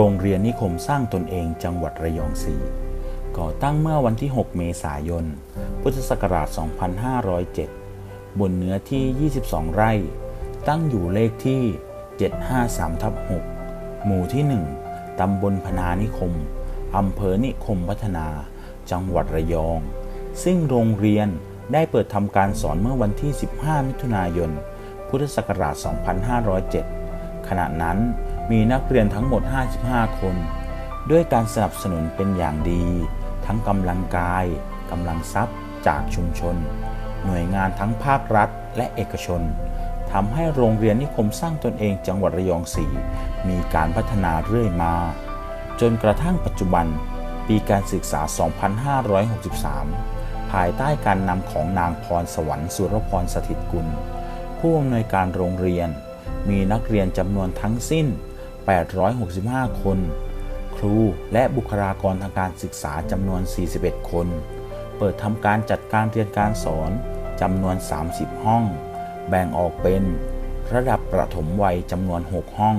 โรงเรียนนิคมสร้างตนเองจังหวัดระยองสีก่อตั้งเมื่อวันที่ 6 เมษายน พุทธศักราช 2507 บนเนื้อที่ 22 ไร่ ตั้งอยู่เลขที่ 753ทับ6หมู่ที่ 1 ตำบลพนานิคม อำเภอนิคมพัฒนา จังหวัดระยอง ซึ่งโรงเรียนได้เปิดทำการสอนเมื่อวันที่ 15 มิถุนายน พุทธศักราช 2507 ขณะนั้น มีนักเรียนทั้งหมด 55 คน ด้วยการสนับสนุนเป็นอย่างดี ทั้งกำลังกายกำลังทรัพย์จากชุมชน หน่วยงานทั้งภาครัฐและเอกชนทำให้โรงเรียนนิคมสร้างตนเองจังหวัดระยองสีมีการพัฒนาเรื่อยมา จนกระทั่งปัจจุบันปีการศึกษา 2563 ภายใต้การนำของนางพรสวรรค์สุรพรสถิตกุล ผู้อำนวยการโรงเรียน มีนักเรียนจำนวนทั้งสิ้น 865 คน ครูและบุคลากรทางการศึกษาจำนวน 41 คน เปิดทำการจัดการเรียนการสอนจำนวน 30 ห้อง แบ่งออกเป็น ระดับประถมวัยจำนวน 6 ห้อง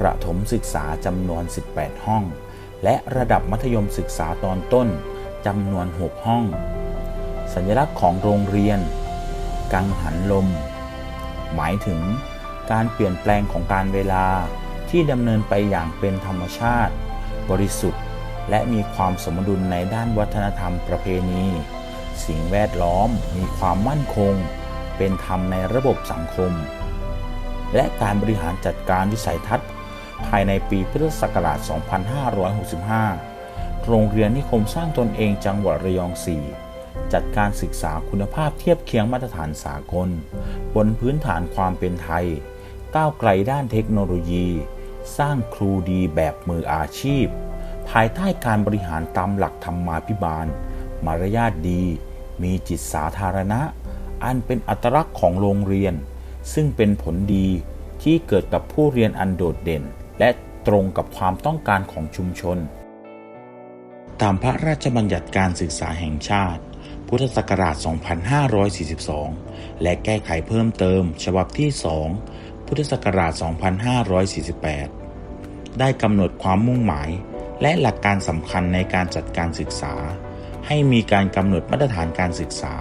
ประถมศึกษาจำนวน 18 ห้อง และระดับมัธยมศึกษาตอนต้นจำนวน 6 ห้อง สัญลักษณ์ของโรงเรียน กังหันลม หมายถึงการเปลี่ยนแปลงของการเวลา ที่ดำเนินไปอย่างเป็นธรรมชาติ บริสุทธิ์ และมีความสมดุลในด้านวัฒนธรรมประเพณี สิ่งแวดล้อมมีความมั่นคง เป็นธรรมในระบบสังคม และการบริหารจัดการวิสัยทัศน์ ภายในปีพุทธศักราช 2565 โรงเรียนนิคมสร้างตนเองจังหวัดระยอง 4จัดการศึกษาคุณภาพเทียบเคียงมาตรฐานสากล บนพื้นฐานความเป็นไทย ก้าวไกลด้านเทคโนโลยี สร้างครูดีแบบมืออาชีพ ภายใต้การบริหารตามหลักธรรมาภิบาล มารยาทดี มีจิตสาธารณะ อันเป็นอัตลักษณ์ของโรงเรียน ซึ่งเป็นผลดีที่เกิดกับผู้เรียนอันโดดเด่น และตรงกับความต้องการของชุมชน ตามพระราชบัญญัติการศึกษาแห่งชาติ พุทธศักราช 2542 และแก้ไขเพิ่มเติม ฉบับที่ 2 พุทธศักราช 2548 ได้กำหนดความมุ่งหมาย และหลักการสำคัญในการจัดการศึกษา ให้มีการกำหนดมาตรฐานการศึกษา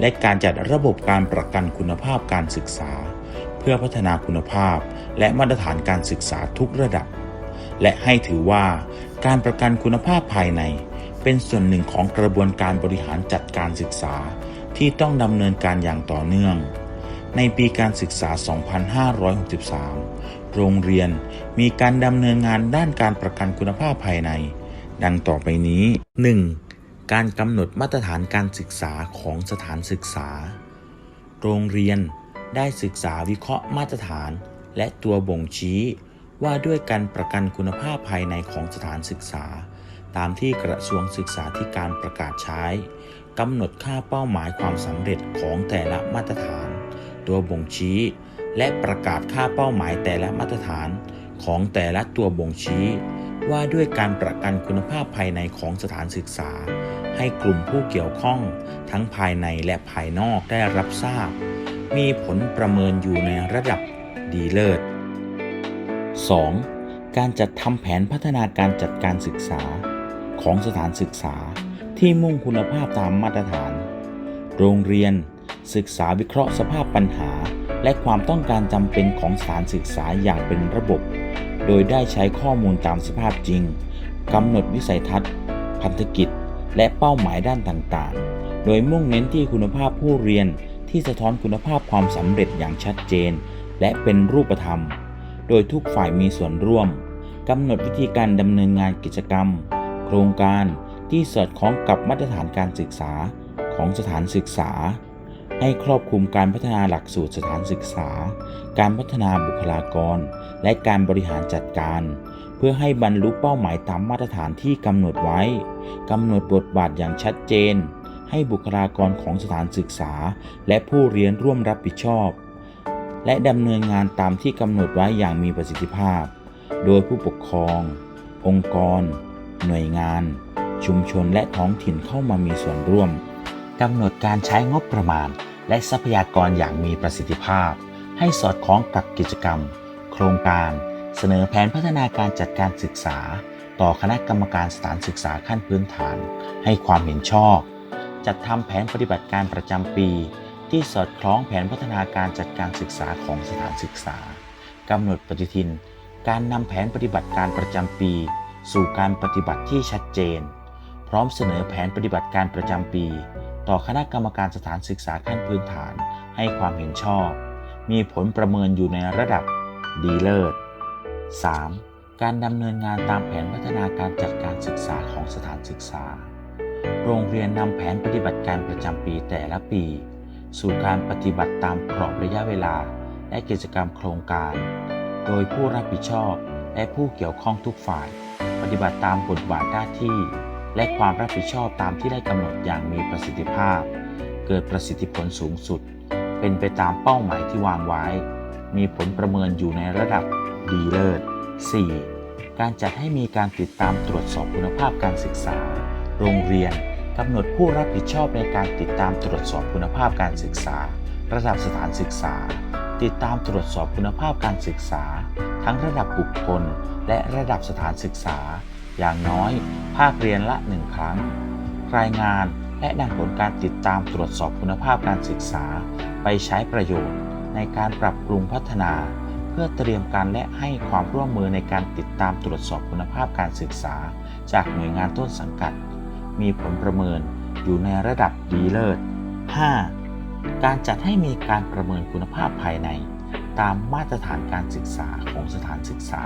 และการจัดระบบการประกันคุณภาพการศึกษา เพื่อพัฒนาคุณภาพ และมาตรฐานการศึกษาทุกระดับ และให้ถือว่า การประกันคุณภาพภายใน เป็นส่วนหนึ่งของกระบวนการบริหารจัดการศึกษา ที่ต้องดำเนินการอย่างต่อเนื่องในปีการศึกษา 2563 โรงเรียนมีการดำเนินงานด้านการประกันคุณภาพภายใน ดังต่อไปนี้ 1. การกำหนดมาตรฐานการศึกษาของสถานศึกษา โรงเรียนได้ศึกษาวิเคราะห์มาตรฐาน และตัวบ่งชี้ ว่าด้วยการประกันคุณภาพภายในของสถานศึกษา ตามที่กระทรวงศึกษาธิการประกาศใช้กำหนดค่าเป้าหมายความสำเร็จของแต่ละมาตรฐาน ตัวบ่งชี้ และประกาศค่าเป้าหมายแต่ละมาตรฐานของแต่ละตัวบ่งชี้ ว่าด้วยการประกันคุณภาพภายในของสถานศึกษา ให้กลุ่มผู้เกี่ยวข้องทั้งภายในและภายนอกได้รับทราบ มีผลประเมินอยู่ในระดับดีเลิศ 2. การจัดทำแผนพัฒนาการจัดการศึกษาของสถานศึกษาที่มุ่งคุณภาพตามมาตรฐาน โรงเรียน ศึกษาวิเคราะห์สภาพปัญหา และความต้องการจำเป็นของสถานศึกษาอย่างเป็นระบบ โดยได้ใช้ข้อมูลตามสภาพจริงกำหนดวิสัยทัศน์ พันธกิจ และเป้าหมายด้านต่างๆ โดยมุ่งเน้นที่คุณภาพผู้เรียนที่สะท้อนคุณภาพความสำเร็จอย่างชัดเจน และเป็นรูปธรรม โดยทุกฝ่ายมีส่วนร่วมกำหนดวิธีการดำเนินงานกิจกรรม โครงการที่สอดคล้องกับมาตรฐานการศึกษาของสถานศึกษา ให้ครอบคลุมการพัฒนาหลักสูตรสถานศึกษา การพัฒนาบุคลากร และการบริหารจัดการ เพื่อให้บรรลุเป้าหมายตามมาตรฐานที่กำหนดไว้กำหนดบทบาทอย่างชัดเจน ให้บุคลากรของสถานศึกษา และผู้เรียนร่วมรับผิดชอบ และดำเนินงานตามที่กำหนดไว้อย่างมีประสิทธิภาพ โดยผู้ปกครอง องค์กร หน่วยงาน ชุมชนและท้องถิ่นเข้ามามีส่วนร่วมกำหนดการใช้งบประมาณ และทรัพยากรอย่างมีประสิทธิภาพ ให้สอดคล้องกับกิจกรรม โครงการ เสนอแผนพัฒนาการจัดการศึกษา ต่อคณะกรรมการสถานศึกษาขั้นพื้นฐาน ให้ความเห็นชอบ จัดทำแผนปฏิบัติการประจำปี ที่สอดคล้องแผนพัฒนาการจัดการศึกษาของสถานศึกษากำหนดปฏิทิน การนำแผนปฏิบัติการประจำปี สู่การปฏิบัติที่ชัดเจน พร้อมเสนอแผนปฏิบัติการประจำปี ต่อคณะกรรมการสถานศึกษาขั้นพื้นฐานให้ความเห็นชอบ มีผลประเมินอยู่ในระดับดีเลิศ 3. การดำเนินงานตามแผนพัฒนาการจัดการศึกษาของสถานศึกษา โรงเรียนนำแผนปฏิบัติการประจำปีแต่ละปี สู่การปฏิบัติตามกรอบระยะเวลา และกิจกรรมโครงการ โดยผู้รับผิดชอบและผู้เกี่ยวข้องทุกฝ่าย ปฏิบัติตามบทบาทหน้าที่ และความรับผิดชอบตามที่ได้กำหนดอย่างมีประสิทธิภาพ เกิดประสิทธิผลสูงสุด เป็นไปตามเป้าหมายที่วางไว้ มีผลประเมินอยู่ในระดับดีเลิศ 4. การจัดให้มีการติดตามตรวจสอบคุณภาพการศึกษา โรงเรียนกำหนดผู้รับผิดชอบในการติดตามตรวจสอบคุณภาพการศึกษา ระดับสถานศึกษา ติดตามตรวจสอบคุณภาพการศึกษา ทั้งระดับบุคคล และระดับสถานศึกษา อย่างน้อย ภาคเรียนละหนึ่งครั้ง รายงานและนำผลการติดตามตรวจสอบคุณภาพการศึกษา ไปใช้ประโยชน์ ในการปรับปรุงพัฒนา เพื่อเตรียมการและให้ความร่วมมือในการติดตามตรวจสอบคุณภาพการศึกษา จากหน่วยงานต้นสังกัด มีผลประเมินอยู่ในระดับดีเลิศ 5. การจัดให้มีการประเมินคุณภาพภายใน ตามมาตรฐานการศึกษาของสถานศึกษา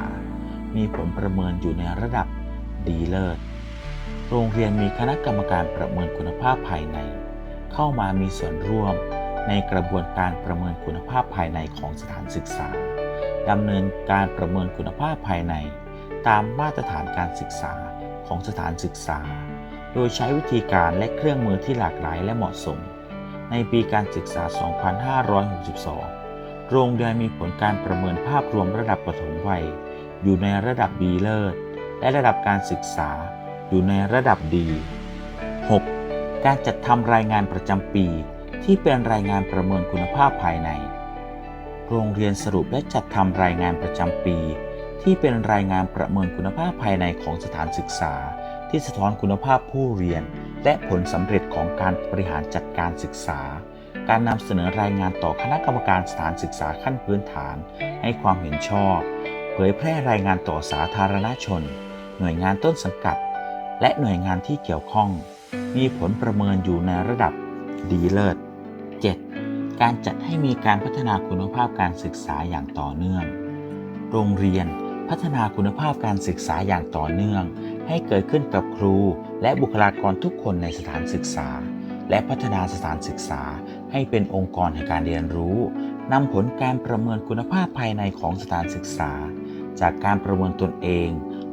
มีผลประเมินอยู่ในระดับ ดีเลิศ โรงเรียนมีคณะกรรมการประเมินคุณภาพภายใน เข้ามามีส่วนร่วมในกระบวนการประเมินคุณภาพภายในของสถานศึกษาดำเนินการประเมินคุณภาพภายใน ตามมาตรฐานการศึกษาของสถานศึกษา โดยใช้วิธีการและเครื่องมือที่หลากหลายและเหมาะสม ในปีการศึกษา 2562 โรงเรียนมีผลการประเมินภาพรวมระดับประถมวัย อยู่ในระดับดีเลิศ และระดับการศึกษาอยู่ในระดับดี 6. การจัดทำรายงานประจำปี ที่เป็นรายงานประเมินคุณภาพภายใน โรงเรียนสรุปและจัดทำรายงานประจำปี ที่เป็นรายงานประเมินคุณภาพภายในของสถานศึกษา ที่สะท้อนคุณภาพผู้เรียน และผลสำเร็จของการบริหารจัดการศึกษา การนำเสนอรายงานต่อคณะกรรมการสถานศึกษาขั้นพื้นฐาน ให้ความเห็นชอบ เผยแพร่รายงานต่อสาธารณชน หน่วยงานต้นสังกัด และหน่วยงานที่เกี่ยวข้อง มีผลประเมินอยู่ในระดับดีเลิศ 7. การจัดให้มีการพัฒนาคุณภาพการศึกษาอย่างต่อเนื่อง โรงเรียนพัฒนาคุณภาพการศึกษาอย่างต่อเนื่อง ให้เกิดขึ้นกับครูและบุคลากรทุกคนในสถานศึกษา และพัฒนาสถานศึกษาให้เป็นองค์กรแห่งการเรียนรู้นำผลการประเมินคุณภาพภายในของสถานศึกษา จากการประเมินตนเอง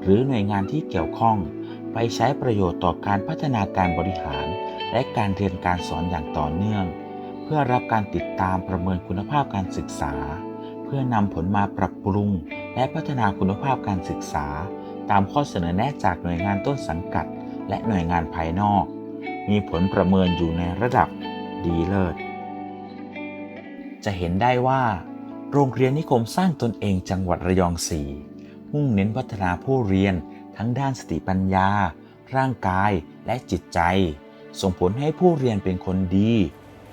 รือหน่วยงานที่เกี่ยวข้อง ไปใช้ประโยชน์ต่อการพัฒนาการบริหาร และการเรียนการสอนอย่างต่อเนื่อง เพื่อรับการติดตามประเมินคุณภาพการศึกษา เพื่อนำผลมาปรับปรุง และพัฒนาคุณภาพการศึกษา ตามข้อเสนอแนะจากหน่วยงานต้นสังกัด และหน่วยงานภายนอก มีผลประเมินอยู่ในระดับดีเลิศจะเห็นได้ว่า โรงเรียนนิคมสร้างตนเองจังหวัดระยองสี มุ่งเน้นพัฒนาผู้เรียนทั้งด้านสติปัญญา ร่างกายและจิตใจ ส่งผลให้ผู้เรียนเป็นคนดี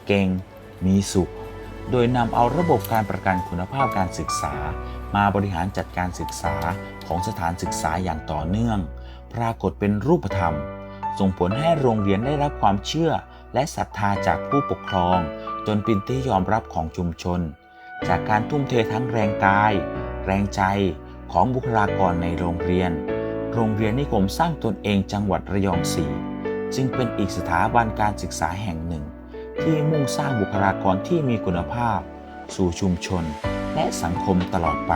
เก่ง มีสุข โดยนำเอาระบบการประกันคุณภาพการศึกษา มาบริหารจัดการศึกษาของสถานศึกษาอย่างต่อเนื่อง ปรากฏเป็นรูปธรรม ส่งผลให้โรงเรียนได้รับความเชื่อและศรัทธาจากผู้ปกครอง จนเป็นที่ยอมรับของชุมชน จากการทุ่มเททั้งแรงกาย แรงใจ ของบุคลากรในโรงเรียน โรงเรียนนิคมสร้างตนเองจังหวัดระยองสีจึงเป็นอีกสถาบันการศึกษาแห่งหนึ่ง ที่มุ่งสร้างบุคลากรที่มีคุณภาพ สู่ชุมชน และสังคมตลอดไป